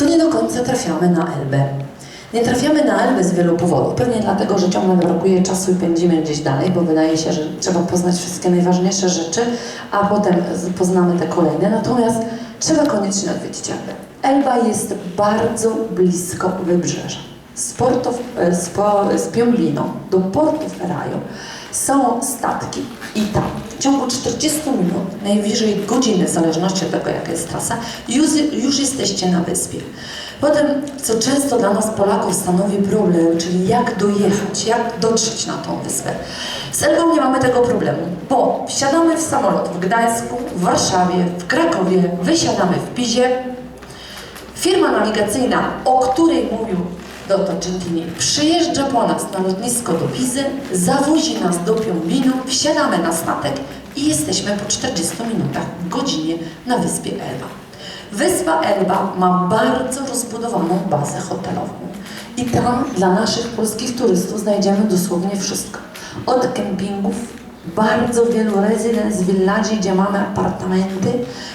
to nie do końca trafiamy na Elbę. Nie trafiamy na Elbę z wielu powodów. Pewnie dlatego, że ciągle brakuje czasu i pędzimy gdzieś dalej, bo wydaje się, że trzeba poznać wszystkie najważniejsze rzeczy, a potem poznamy te kolejne. Natomiast trzeba koniecznie odwiedzić Elbę. Elba jest bardzo blisko wybrzeża. Z, Porto, e, z, po, z Piombino do Porto Ferraio są statki i tam w ciągu 40 minut, najwyżej godziny, w zależności od tego jaka jest trasa, już, już jesteście na wyspie. Potem, co często dla nas Polaków stanowi problem, czyli jak dojechać, jak dotrzeć na tą wyspę. Z Elbą nie mamy tego problemu, bo wsiadamy w samolot w Gdańsku, w Warszawie, w Krakowie, wysiadamy w Pizie, Firma nawigacyjna, o której mówił dr Gentini, przyjeżdża po nas na lotnisko do Pizy, zawozi nas do Piombinu, wsiadamy na statek i jesteśmy po 40 minutach, godzinie na wyspie Elba. Wyspa Elba ma bardzo rozbudowaną bazę hotelową i tam dla naszych polskich turystów znajdziemy dosłownie wszystko. Od kempingów, bardzo wielu rezydens, villadzi, gdzie mamy apartamenty,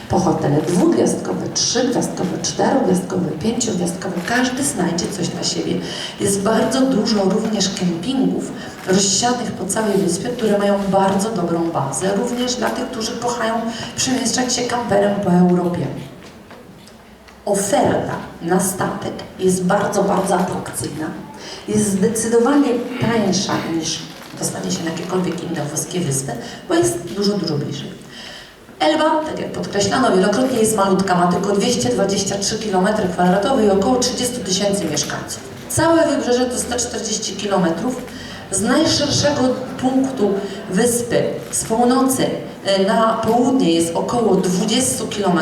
po hotele dwugwiazdkowe, trzygwiazdkowe, czterogwiazdkowe, pięciogwiazdkowe. Każdy znajdzie coś dla siebie. Jest bardzo dużo również kempingów rozsianych po całej wyspie, które mają bardzo dobrą bazę, również dla tych, którzy kochają przemieszczać się kamperem po Europie. Oferta na statek jest bardzo, bardzo atrakcyjna. Jest zdecydowanie tańsza niż dostanie się na jakiekolwiek inne włoskie wyspy, bo jest dużo, dużo bliżej. Elba, tak jak podkreślano wielokrotnie, jest malutka, ma tylko 223 km2 i około 30 tysięcy mieszkańców. Całe wybrzeże to 140 km. Z najszerszego punktu wyspy, z północy e, na południe jest około 20 km,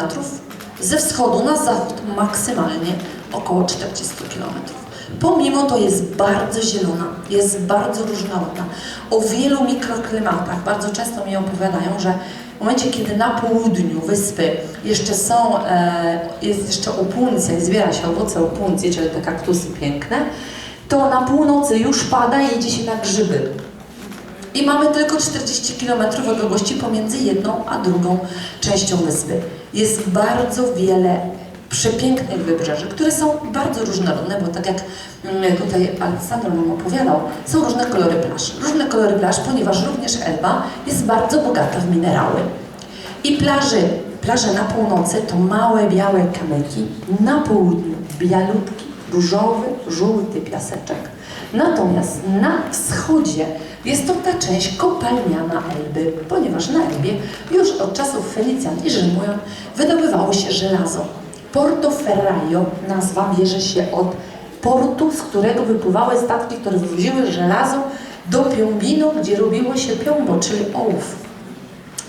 ze wschodu na zachód maksymalnie około 40 km. Pomimo to jest bardzo zielona, jest bardzo różnorodna, o wielu mikroklimatach. Bardzo często mi opowiadają, że w momencie, kiedy na południu wyspy jeszcze są, e, jest jeszcze opuncja i zbiera się owoce opuncji, czyli te kaktusy piękne, to na północy już pada i idzie się na grzyby. I mamy tylko 40 km odległości pomiędzy jedną a drugą częścią wyspy. Jest bardzo wiele przepięknych wybrzeży, które są bardzo różnorodne, bo tak jak mm, tutaj Aleksandro nam opowiadał, są różne kolory plaż. Różne kolory plaż, ponieważ również Elba jest bardzo bogata w minerały. I plaży, plaże na północy to małe, białe kamyki, na południu bialutki, różowy, żółty piaseczek. Natomiast na wschodzie jest to ta część kopalniana Elby, ponieważ na Elbie już od czasów Fenicjan i Rzymian wydobywało się żelazo. Porto Ferraio, nazwa bierze się od portu, z którego wypływały statki, które wywoziły żelazo do Piombino, gdzie robiło się piombo, czyli ołów.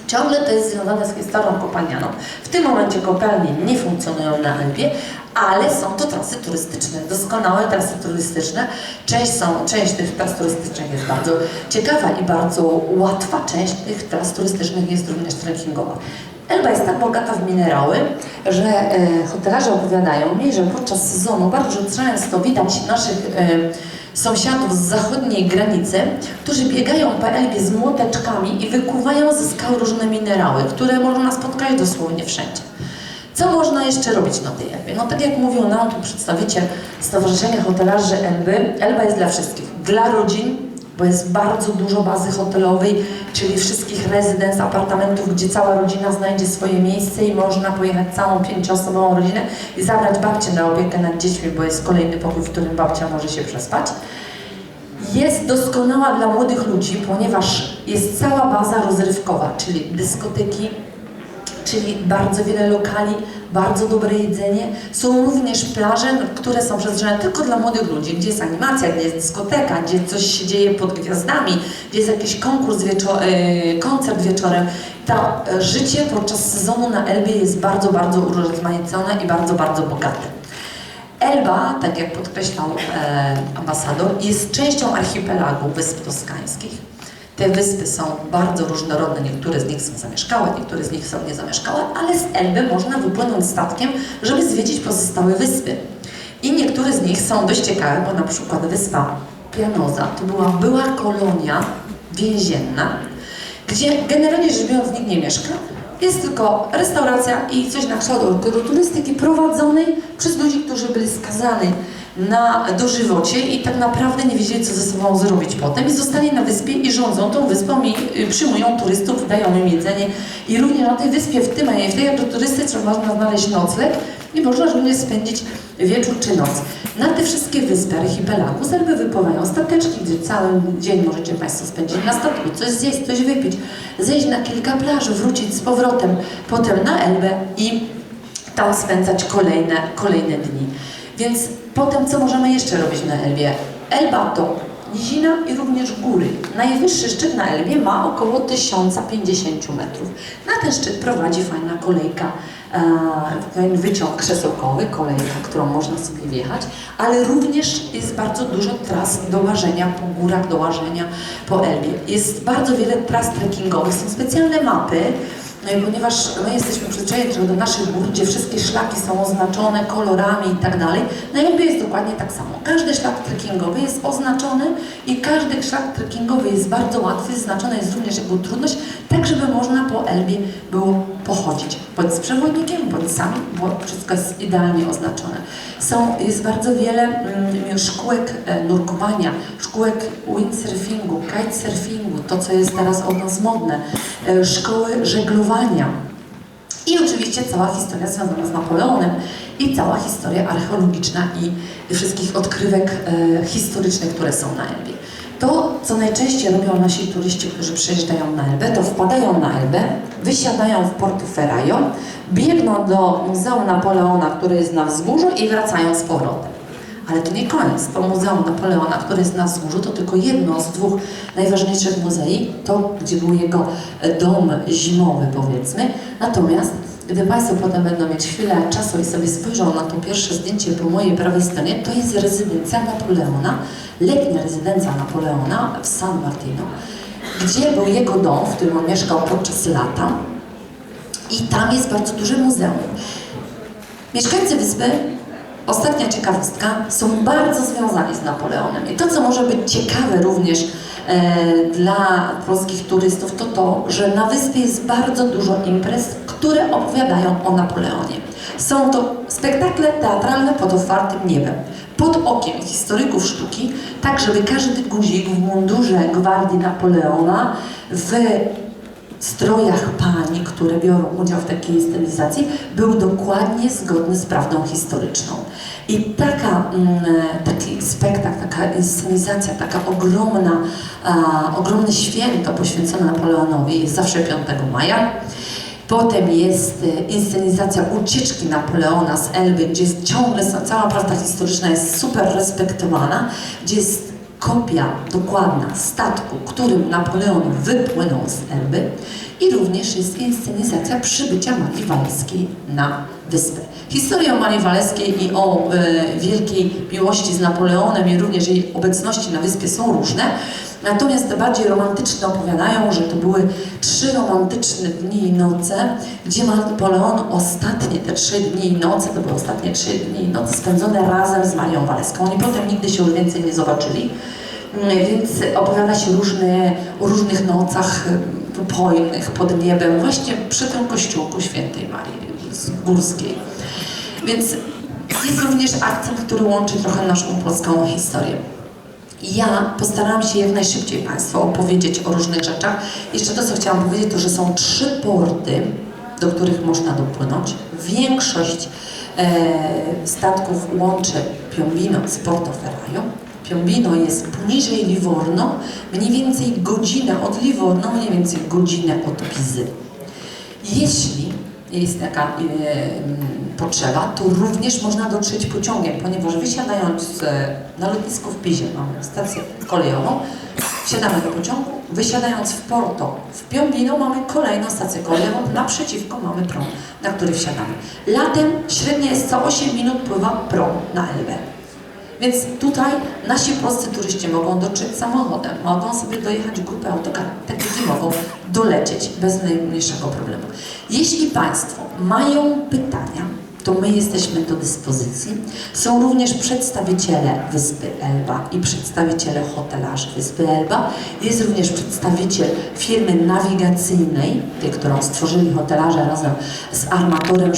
Ciągle to jest związane z historią kopalnianą. W tym momencie kopalnie nie funkcjonują na Elbie, ale są to trasy turystyczne, doskonałe trasy turystyczne. Część, są, część tych tras turystycznych jest bardzo ciekawa i bardzo łatwa, część tych tras turystycznych jest również trekkingowa. Elba jest tak bogata w minerały, że e, hotelarze opowiadają mi, że podczas sezonu bardzo często widać naszych e, sąsiadów z zachodniej granicy, którzy biegają po Elbie z młoteczkami i wykuwają ze skał różne minerały, które można spotkać dosłownie wszędzie. Co można jeszcze robić na tej Elbie? No tak jak mówił nam tu przedstawiciel Stowarzyszenia Hotelarzy Elby, Elba jest dla wszystkich. Dla rodzin, bo jest bardzo dużo bazy hotelowej, czyli wszystkich rezydens, apartamentów, gdzie cała rodzina znajdzie swoje miejsce i można pojechać całą pięcioosobową rodzinę i zabrać babcię na opiekę nad dziećmi, bo jest kolejny pokój, w którym babcia może się przespać. Jest doskonała dla młodych ludzi, ponieważ jest cała baza rozrywkowa, czyli dyskoteki, czyli bardzo wiele lokali, bardzo dobre jedzenie. Są również plaże, które są przeznaczone tylko dla młodych ludzi, gdzie jest animacja, gdzie jest dyskoteka, gdzie coś się dzieje pod gwiazdami, gdzie jest jakiś konkurs, e, koncert wieczorem. To e, życie podczas sezonu na Elbie jest bardzo, bardzo urozmaicone i bardzo, bardzo bogate. Elba, tak jak podkreślał e, ambasador, jest częścią archipelagu Wysp Toskańskich. Te wyspy są bardzo różnorodne, niektóre z nich są zamieszkałe, niektóre z nich są niezamieszkałe, ale z Elby można wypłynąć statkiem, żeby zwiedzić pozostałe wyspy. I niektóre z nich są dość ciekawe, bo na przykład wyspa Pianoza to była była kolonia więzienna, gdzie generalnie rzecz biorąc nikt nie mieszka, jest tylko restauracja i coś na kształt turystyki prowadzonej przez ludzi, którzy byli skazani na dożywocie i tak naprawdę nie wiedzieli, co ze sobą zrobić potem i zostali na wyspie i rządzą tą wyspą i y, przyjmują turystów, dają im jedzenie i również na tej wyspie w tym, w tej turystyce można znaleźć nocleg i można również spędzić wieczór czy noc. Na te wszystkie wyspy archipelagu z Elby wypływają stateczki, gdzie cały dzień możecie Państwo spędzić na statku, coś zjeść, coś wypić, zejść na kilka plaży, wrócić z powrotem, potem na Elbę i tam spędzać kolejne, kolejne dni. Więc potem co możemy jeszcze robić na Elbie? Elba to nizina i również góry. Najwyższy szczyt na Elbie ma około 1050 metrów. Na ten szczyt prowadzi fajna kolejka, e, wyciąg krzesełkowy, kolejka, którą można sobie wjechać, ale również jest bardzo dużo tras do łażenia po górach, do łażenia po Elbie. Jest bardzo wiele tras trekkingowych, są specjalne mapy, no i ponieważ my jesteśmy przyzwyczajeni do naszych gór, gdzie wszystkie szlaki są oznaczone kolorami i tak dalej, na Elbie jest dokładnie tak samo. Każdy szlak trekkingowy jest oznaczony i każdy szlak trekkingowy jest bardzo łatwy, znaczona jest również jego trudność, tak żeby można po Elbie było pochodzić. Bądź z przewodnikiem, bądź sami, bo wszystko jest idealnie oznaczone. Są, jest bardzo wiele mm, szkółek e, nurkowania, szkółek windsurfingu, kitesurfingu, to co jest teraz od nas modne, szkoły żeglowania. I oczywiście cała historia związana z Napoleonem i cała historia archeologiczna i wszystkich odkrywek e, historycznych, które są na Elbie. To, co najczęściej robią nasi turyści, którzy przyjeżdżają na Elbę, to wpadają na Elbę, wysiadają w Porto Ferrajo, biegną do Muzeum Napoleona, które jest na wzgórzu i wracają z powrotem. Ale to nie koniec. To Muzeum Napoleona, które jest na wzgórzu, to tylko jedno z dwóch najważniejszych muzei, to gdzie był jego dom zimowy powiedzmy. Natomiast gdy Państwo potem będą mieć chwilę czasu i sobie spojrzą na to pierwsze zdjęcie po mojej prawej stronie, to jest rezydencja Napoleona, letnia rezydencja Napoleona w San Martino, gdzie był jego dom, w którym on mieszkał podczas lata. I tam jest bardzo duże muzeum. Mieszkańcy wyspy, ostatnia ciekawostka, są bardzo związani z Napoleonem. I to, co może być ciekawe również e, dla polskich turystów, to to, że na wyspie jest bardzo dużo imprez, które opowiadają o Napoleonie. Są to spektakle teatralne pod otwartym niebem, pod okiem historyków sztuki, tak żeby każdy guzik w mundurze gwardii Napoleona, w strojach pani, które biorą udział w takiej inscenizacji, był dokładnie zgodny z prawdą historyczną. I taka, mm, taki spektakl, taka inscenizacja, taka ogromna, ogromne święto poświęcone Napoleonowi jest zawsze 5 maja. Potem jest e, inscenizacja ucieczki Napoleona z Elby, gdzie jest ciągle cała prawda historyczna jest super respektowana, gdzie jest kopia dokładna statku, którym Napoleon wypłynął z Elby i również jest inscenizacja przybycia Marii Walskiej na wyspę. Historia o Marii Walskiej i o e, wielkiej miłości z Napoleonem i również jej obecności na wyspie są różne. Natomiast te bardziej romantyczne opowiadają, że to były trzy romantyczne dni i noce, gdzie Napoleon ostatnie te trzy dni i noce, to były ostatnie trzy dni i noce spędzone razem z Marią Waleską. Oni potem nigdy się już więcej nie zobaczyli. Mm, Więc opowiada się różne, o różnych nocach y, pojnych pod niebem, właśnie przy tym kościółku świętej Marii Górskiej. Więc jest również akcent, który łączy trochę naszą polską historię. Ja postarałam się jak najszybciej Państwu opowiedzieć o różnych rzeczach. Jeszcze to, co chciałam powiedzieć, to, że są trzy porty, do których można dopłynąć. Większość e, statków łączy Piombino z Portoferraio. Piombino jest poniżej Livorno, mniej więcej godzinę od Livorno, mniej więcej godzinę od Pizy. Jeśli jest taka e, m, potrzeba, to również można dotrzeć pociągiem, ponieważ wysiadając e, na lotnisku w Pizie, mamy stację kolejową, wsiadamy do pociągu, wysiadając w Porto, w Piombino mamy kolejną stację kolejową, naprzeciwko mamy prom, na który wsiadamy. Latem średnio jest co 8 minut pływa prom na Elbę. Więc tutaj nasi polscy turyści mogą dotrzeć samochodem, mogą sobie dojechać grupę autokarów, tak jak mogą dolecieć bez najmniejszego problemu. Jeśli Państwo mają pytania, to my jesteśmy do dyspozycji. Są również przedstawiciele Wyspy Elba i przedstawiciele hotelarzy Wyspy Elba. Jest również przedstawiciel firmy nawigacyjnej, tej, którą stworzyli hotelarze razem z armatorem